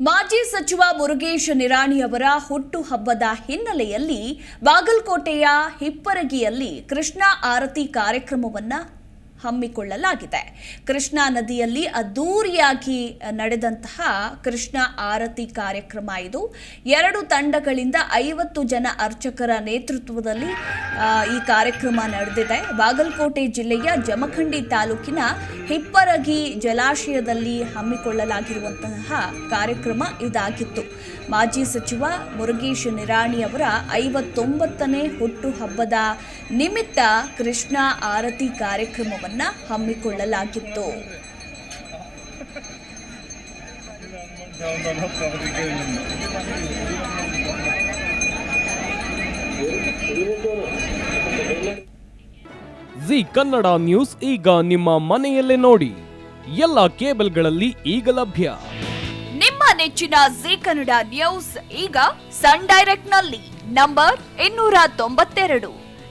ಮಾಜಿ ಸಚಿವ ಮುರುಗೇಶ್ ನಿರಾಣಿಯವರ ಹುಟ್ಟುಹಬ್ಬದ ಹಿನ್ನೆಲೆಯಲ್ಲಿ ಬಾಗಲಕೋಟೆಯ ಹಿಪ್ಪರಗಿಯಲ್ಲಿ ಕೃಷ್ಣ ಆರತಿ ಕಾರ್ಯಕ್ರಮವನ್ನ ಹಮ್ಮಿಕೊಳ್ಳಲಾಗಿದೆ. ಕೃಷ್ಣಾ ನದಿಯಲ್ಲಿ ಅದ್ದೂರಿಯಾಗಿ ನಡೆದಂತಹ ಕೃಷ್ಣ ಆರತಿ ಕಾರ್ಯಕ್ರಮ ಇದು. ಎರಡು ತಂಡಗಳಿಂದ ಐವತ್ತು ಜನ ಅರ್ಚಕರ ನೇತೃತ್ವದಲ್ಲಿ ಈ ಕಾರ್ಯಕ್ರಮ ನಡೆದಿದೆ. ಬಾಗಲಕೋಟೆ ಜಿಲ್ಲೆಯ ಜಮಖಂಡಿ ತಾಲೂಕಿನ ಹಿಪ್ಪರಗಿ ಜಲಾಶಯದಲ್ಲಿ ಹಮ್ಮಿಕೊಳ್ಳಲಾಗಿರುವಂತಹ ಕಾರ್ಯಕ್ರಮ ಇದಾಗಿತ್ತು. ಮಾಜಿ ಸಚಿವ ಮುರುಗೇಶ್ ನಿರಾಣಿ ಅವರ ಐವತ್ತೊಂಬತ್ತನೇ ಹುಟ್ಟುಹಬ್ಬದ ನಿಮಿತ್ತ ಕೃಷ್ಣ ಆರತಿ ಕಾರ್ಯಕ್ರಮವನ್ನ ಹಮ್ಮಿಕೊಳ್ಳಲಾಗಿತ್ತು. ಜಿ ಕನ್ನಡ ನ್ಯೂಸ್ ಈಗ ನಿಮ್ಮ ಮನೆಯಲ್ಲೇ ನೋಡಿ. ಎಲ್ಲ ಕೇಬಲ್ಗಳಲ್ಲಿ ಈಗ ಲಭ್ಯ. ನಿಮ್ಮ ನೆಚ್ಚಿನ ಜಿ ಕನ್ನಡ ನ್ಯೂಸ್ ಈಗ ಸನ್ ಡೈರೆಕ್ಟ್ನಲ್ಲಿ ನಂಬರ್ ಇನ್ನೂರ ತೊಂಬತ್ತೆರಡು.